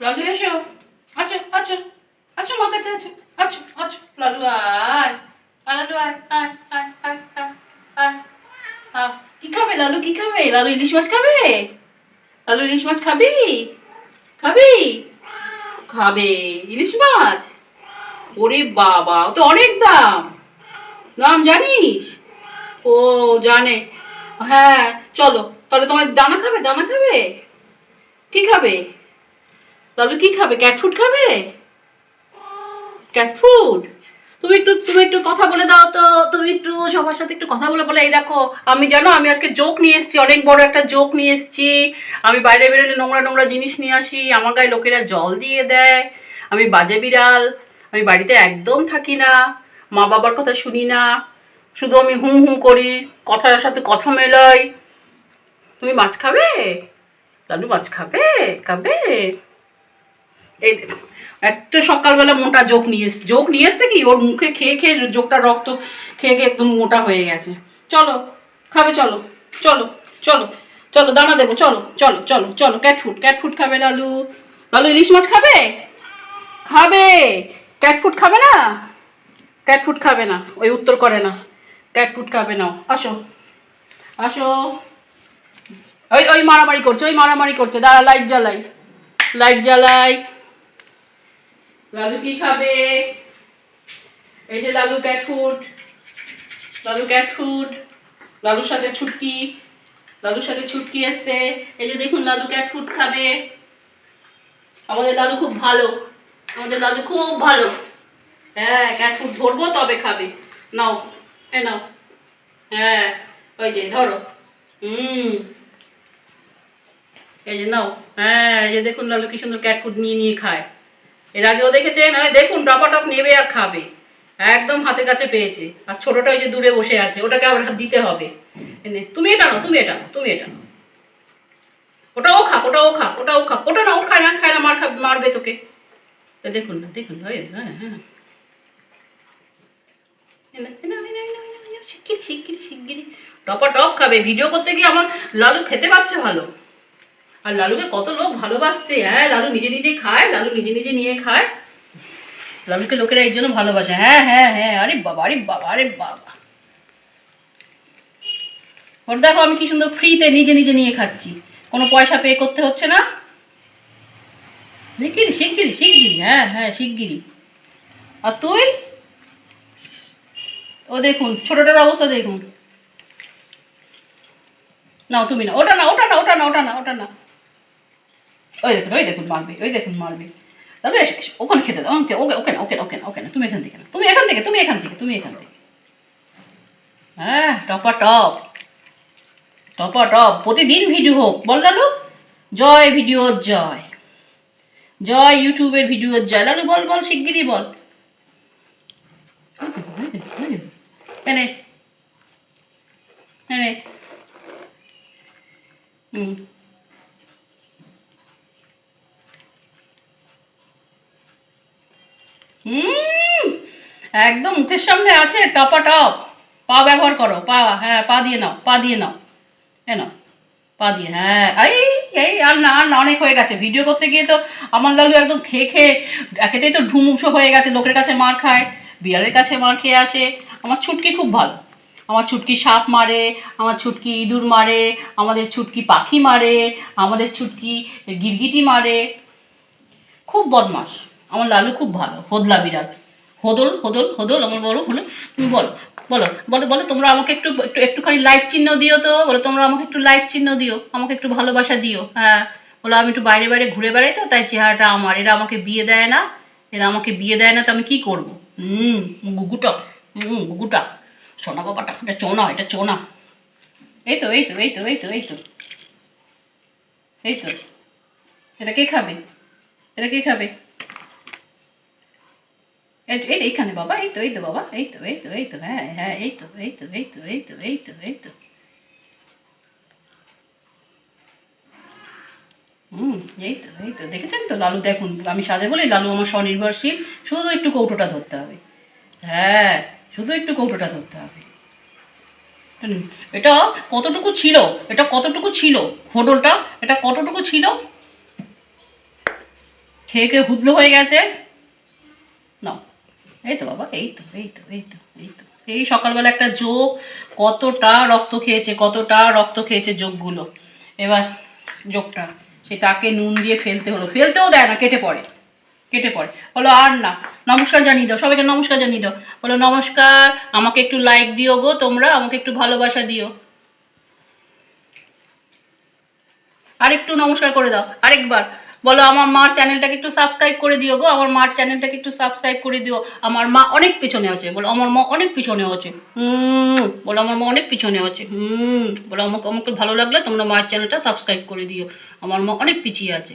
লালু এসো। আচ্ছা আচ্ছা আচ্ছা মা কাছে আচ্ছা আচ্ছা আচ্ছা লালু আয়। লালু আয় আয় আয় আয় আয় আয়। কি খাবে লালু, কি খাবে? লালু ইলিশ মাছ খাবে? লালু ইলিশ মাছ খাবি? খাবি? খাবে। ইলিশ মাছ? ওরে বাবা, ও তো অনেক দাম। দাম জানিস? ও জানে। হ্যাঁ চলো, তাহলে তোমার দানা খাবে দানা খাবে? কি খাবে? লালু কি খাবে? ক্যাট ফুড খাবে? ক্যাট ফুড তুমি একটু তুমি একটু কথা বলে দাও তো। তুমি একটু সবার সাথে একটু কথা বলে বলে। এই দেখো, আমি জানো, আমি আজকে জোক নিয়ে এসেছি, অনেক বড় একটা জোক নিয়ে এসেছি। আমি বাইরে বেরোলে নোংরা নোংরা জিনিস নিয়ে আসি। আমার গায়ে লোকেরা জল দিয়ে দেয়। আমি বাজে বিড়াল। আমি বাড়িতে একদম থাকি না। মা বাবার কথা শুনি না। শুধু আমি হুম হুম করি। কথার সাথে কথা মেলাই। তুমি মাছ খাবে? লালু মাছ খাবে? খাবে? এই একটা সকালবেলা মোটা যোগ নিয়ে এসছে। যোগ নিয়ে এসছে কি? ওর মুখে খেয়ে খেয়ে যোগটা রক্ত খেয়ে খেয়ে একদম মোটা হয়ে গেছে। চলো, খাবে, চলো চলো চলো চলো, দানা দেবো, চলো চলো চলো চলো ক্যাট ফুড ক্যাট ফুড খাবে লালু। লালু, ইলিশ মাছ খাবে? খাবে। ক্যাট ফুড খাবে না? ক্যাট ফুড খাবে না, ওই উত্তর করে না। ক্যাট ফুড খাবে না, আসো আসো। ওই ওই মারামারি করছে, ওই মারামারি করছে। দাঁড়া লাইট জ্বালাই লাইট জ্বালাই। লালু কি খাবে? এই যে Lalu cat food Lalu cat food লালুর সাথে ছুটকি, লালুর সাথে ছুটকি এসছে। এই যে দেখুন লালু ক্যাট ফুড খাবে। আমাদের লালু খুব ভালো। আমাদের লালু খুব ভালো। হ্যাঁ ক্যাট ফুড ধরবো তবে খাবে। নাও এ নাও। হ্যাঁ ওই যে ধরো। হুম। এই যে নাও। হ্যাঁ এই যে দেখুন লালু কি সুন্দর ক্যাট ফুড নিয়ে নিয়ে খায়। এর আগেও দেখেছেন দেখুন টপাটপ নেবে আর খাবে। একদম হাতের কাছে পেয়েছে। আর ছোটটা ওই যে দূরে বসে আছে, ওটাকে আবার দিতে হবে। তুমি এটা নাও, তুমি এটা নাও, তুমি এটা নাও। ওটাও খাক ওটাও খাক ওটাও খাক, ওটা না ও খায় না খায় না, মার খাবে, মারবে তোকে। দেখুন না, দেখুন হ্যাঁ হ্যাঁ শিগগিরি শিগগিরি শিগগিরি টপা টপ খাবে ভিডিও করতে গিয়ে আমার লালু খেতে পাচ্ছে ভালো। আর লালুকে কত লোক ভালোবাসছে হ্যাঁ লালু নিজে নিজে খায়, লালু নিজে নিজে নিয়ে খায়। লালুকে লোকেরা এই জন্য ভালোবাসে হ্যাঁ হ্যাঁ হ্যাঁ আরে বাবা আরে বাবা আরে বাবা। ওর দেখো আমি কি সুন্দর ফ্রিতে নিজে নিজে নিয়ে খাচ্ছি। কোনো পয়সা পে করতে হচ্ছে না। শিগগিরি শিগগিরি শিগগিরি হ্যাঁ হ্যাঁ শিগগিরি আর তুই? ও দেখুন, ছোটটার অবস্থা দেখুন। নাও, তুমি না ওটা না ওটা না ওটা না ওটা না ওটা না ওই দেখুন ওই দেখুন মারবে ওই দেখুন মারবে এসো ওখানে খেতে দাও ওকে ওকে ওকে ওকে ওকে ওকে না তুমি এখান থেকে না তুমি এখান থেকে তুমি এখান থেকে তুমি এখান থেকে হ্যাঁ টপা টপ টপা টপ প্রতিদিন ভিডিও হোক বল লালু জয় ভিডিও জয় জয় ইউটিউবের ভিডিও জয় লালু বল বল শিগগিরই বল এই দেখুন, এই দেখুন, এই দেখুন। এনে এনে হুম হুম, একদম মুখের সামনে আছে, টপা টপ। পা ব্যবহার করো, পা হ্যাঁ পা দিয়ে নাও, পা দিয়ে নাও। এ নাও, পা দিয়ে হ্যাঁ এই এই, আর না আর না, অনেক হয়ে গেছে। ভিডিও করতে গিয়ে তো আমার লালু একদম খেয়ে খেয়ে, একেতেই তো ঢুমুসো হয়ে গেছে, লোকের কাছে মার খায়, বিড়ালের কাছে মার খেয়ে আসে। আমার ছুটকি খুব ভালো। আমার ছুটকি সাপ মারে, আমার ছুটকি ইঁদুর মারে, আমাদের ছুটকি পাখি মারে, আমাদের ছুটকি গিরগিটি মারে। খুব বদমাস আমার লালু খুব ভালো, হোদলা বিড়াল হোদল হোদল হোদল, আমার বলো হলো তুমি বলো বলো বলো বলো, তোমরা আমাকে একটু একটু, একটুখানি লাইক চিহ্ন দিও তো। বলো, তোমরা আমাকে একটু লাইক চিহ্ন দিও, আমাকে একটু ভালোবাসা দিও। হ্যাঁ বলো, আমি একটু বাইরে বাইরে ঘুরে বেড়াই তো, তাই চেহারাটা আমার। এরা আমাকে বিয়ে দেয় না, এরা আমাকে বিয়ে দেয় না, তো আমি কি করব? হুম, গুগুটা হুম, গুগুটা। সোনা বাবাটা, এটা চোনা এটা চোনা। এই তো এই তো এই তো এই তো এই তো। এই তো। এটা কে খাবে? এটা কে খাবে? এই এই এইখানে বাবা এই তো এই তো বাবা এই তো এই তো এই তো হ্যাঁ হ্যাঁ এই তো এই তো এই তো এই তো এই তো এই তো হুম এই তো এই তো দেখেছেন তো লালু দেখুন আমি সাজে বলি লালু আমার স্বনির্ভরশীল শুধু একটু কৌটোটা ধরতে হবে হ্যাঁ শুধু একটু কৌটোটা ধরতে হবে এটা কতটুকু ছিল এটা কতটুকু ছিল হোডলটা এটা কতটুকু ছিল খেয়ে খেয়ে হুদলো হয়ে গেছে নাও এই তো বাবা, এই তো এই তো এই তো এই তো। এই সকালবেলা একটা যোগ, কতটা রক্ত খেয়েছে, কতটা রক্ত খেয়েছে যোগগুলো। এবার যোগটা সে তাকে নুন দিয়ে ফেলতে হলো। ফেলতেও দেয় না, কেটে পড়ে কেটে পড়ে। বলো, আর না, নমস্কার জানিয়ে দাও, সবাইকে নমস্কার জানিয়ে দাও। বলো, নমস্কার, আমাকে একটু লাইক দিও গো তোমরা, আমাকে একটু ভালোবাসা দিও। আরেকটু নমস্কার করে দাও, আরেকবার। বলো, আমার মার চ্যানেলটাকে একটু সাবস্ক্রাইব করে দিও গো, আমার মার চ্যানেলটাকে একটু সাবস্ক্রাইব করে দিও। আমার মা অনেক পিছনে আছে, বলো, আমার মা অনেক পিছনে আছে। হুম, বলো, আমার মা অনেক পিছনে আছে। হুম, বলো, আমাকে আমাকে ভালো লাগলে তোমরা মার চ্যানেলটা সাবস্ক্রাইব করে দিও। আমার মা অনেক পিছিয়ে আছে।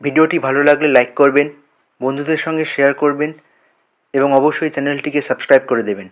ভিডিওটি ভালো লাগলে লাইক করবেন, বন্ধুদের সঙ্গে শেয়ার করবেন এবং অবশ্যই চ্যানেলটিকে সাবস্ক্রাইব করে দেবেন।